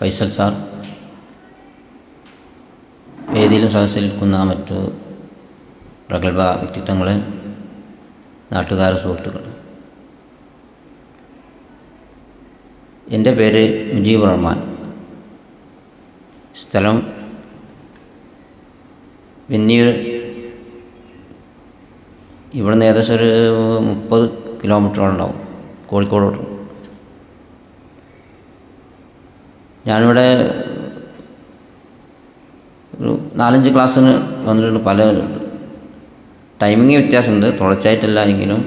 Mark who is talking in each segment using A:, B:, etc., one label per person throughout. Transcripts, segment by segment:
A: Faisal sir. വേദിയിലും സദസ്സിലിരിക്കുന്ന മറ്റു പ്രഗത്ഭ വ്യക്തിത്വങ്ങളെ നാട്ടുകാർ സുഹൃത്തുക്കൾ എന്റെ പേര് മുജീബ് റഹ്മാൻ. സ്ഥലം വെന്നിയൂർ. ഇവിടുന്ന് ഏകദേശം ഒരു മുപ്പത് കിലോമീറ്ററോളം ഉണ്ടാവും. കോഴിക്കോടോട്ട്. ഞാനിവിടെ ഒരു നാലഞ്ച് ക്ലാസ്സിന് വന്നിട്ടുണ്ട് പല ടൈമിങ് വ്യത്യാസമുണ്ട്. തുടർച്ചയായിട്ടല്ല എങ്കിലും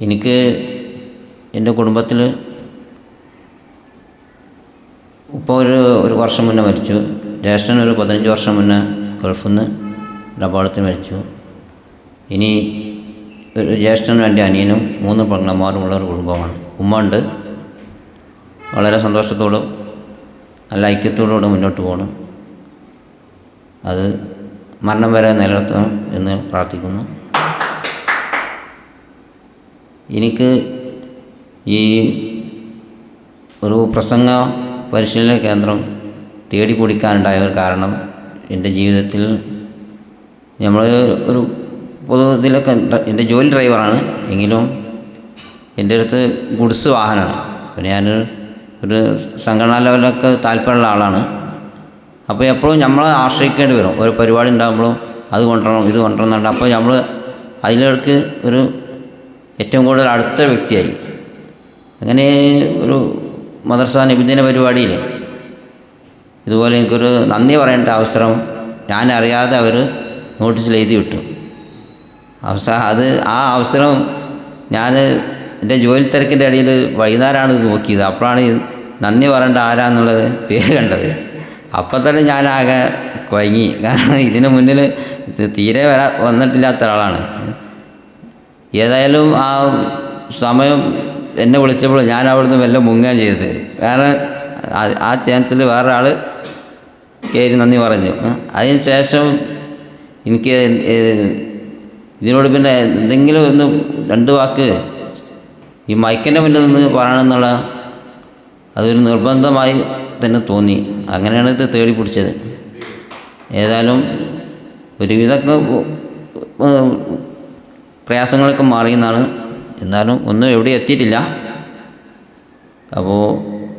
A: എനിക്ക് എന്റെ കുടുംബത്തിൽ ഇപ്പോൾ ഒരു ഒരു വർഷം മുന്നേ മരിച്ചു. ജ്യേഷ്ഠൻ ഒരു പതിനഞ്ച് വർഷം മുന്നേ ഗൾഫിൽ നിന്ന് ഒരു അപകടത്തിൽ മരിച്ചു. ഇനി ഒരു ജ്യേഷ്ഠനും എന്റെ അനിയനും മൂന്ന് പെങ്ങന്മാരും ഉള്ള ഒരു കുടുംബമാണ്. ഉമ്മ ഉണ്ട്. വളരെ സന്തോഷത്തോടും നല്ല ഐക്യത്തോടുകൂടെ മുന്നോട്ട് പോകണം. അത് മരണം വരെ നിലനിർത്തണം എന്ന് പ്രാർത്ഥിക്കുന്നു. എനിക്ക് ഈ ഒരു പ്രസംഗ പരിശീലന കേന്ദ്രം തേടി പിടിക്കാനുണ്ടായ ഒരു കാരണം എന്റെ ജീവിതത്തിൽ നമ്മൾ ഒരു പൊതു ഇതിലൊക്കെ എന്റെ ജോലി ഡ്രൈവറാണ്. എങ്കിലും എന്റെ അടുത്ത് ഗുഡ്സ് വാഹനമാണ്. അപ്പോൾ ഞാൻ ഒരു സംഘടനാ ലെവലൊക്കെ താല്പര്യമുള്ള ആളാണ്. അപ്പോൾ എപ്പോഴും നമ്മളെ ആശ്രയിക്കേണ്ടി വരും. ഒരു പരിപാടി ഉണ്ടാകുമ്പോഴും അത് കൊണ്ടുവരണം ഇത് കൊണ്ടുവരണം അപ്പോൾ നമ്മൾ അതിലേക്ക് ഒരു ഏറ്റവും കൂടുതൽ അടുത്ത വ്യക്തിയായി. അങ്ങനെ ഒരു മദർസ നിബിദിന പരിപാടിയിൽ ഇതുപോലെ എനിക്കൊരു നന്ദി പറയേണ്ട അവസരം ഞാൻ അറിയാതെ അവർ നോട്ടീസിൽ എഴുതി വിട്ടു. അവസ അത് ആ അവസരം ഞാൻ എന്റെ ജോലി തിരക്കിന്റെ ഇടയിൽ വൈകുന്നേരമാണ് ഇത് നോക്കിയത് അപ്പോഴാണ് നന്ദി പറയേണ്ട ആരാന്നുള്ളത് പേര് കണ്ടത്. അപ്പം തന്നെ ഞാനാകെ കുഴങ്ങി കാരണം ഇതിന് മുന്നിൽ തീരെ വരാ വന്നിട്ടില്ലാത്ത ഒരാളാണ്. ഏതായാലും ആ സമയം എന്നെ വിളിച്ചപ്പോൾ ഞാൻ അവിടുന്ന് വല്ല മുങ്ങുകയാണ് ചെയ്തത്. കാരണം ആ- ചാൻസിൽ വേറെ ആൾ കയറി നന്ദി പറഞ്ഞു. അതിന് ശേഷം എനിക്ക് ഇതിനോട് പിന്നെ എന്തെങ്കിലും ഒന്ന് രണ്ട് വാക്ക് ഈ മൈക്കിന്റെ മുന്നിൽ നിന്ന് പറയണമെന്നുള്ള അതൊരു നിർബന്ധമായി തന്നെ തോന്നി. അങ്ങനെയാണ് ഇത് തേടി പിടിച്ചത്. ഏതായാലും ഒരുവിധമൊക്കെ പ്രയാസങ്ങളൊക്കെ മാറിയെന്നാണ് എന്നാലും ഒന്നും എവിടെ എത്തിയിട്ടില്ല. അപ്പോൾ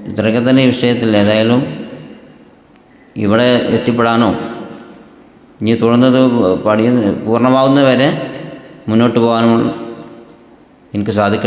A: ഇത്രയൊക്കെ തന്നെ വിഷയത്തിൽ ഏതായാലും ഇവിടെ എത്തിപ്പെടാനോ ഇനി തുടർന്നത് പണി പൂർണമാവുന്നവരെ മുന്നോട്ട് പോകാനും എനിക്ക് സാധിക്കട്ടെ.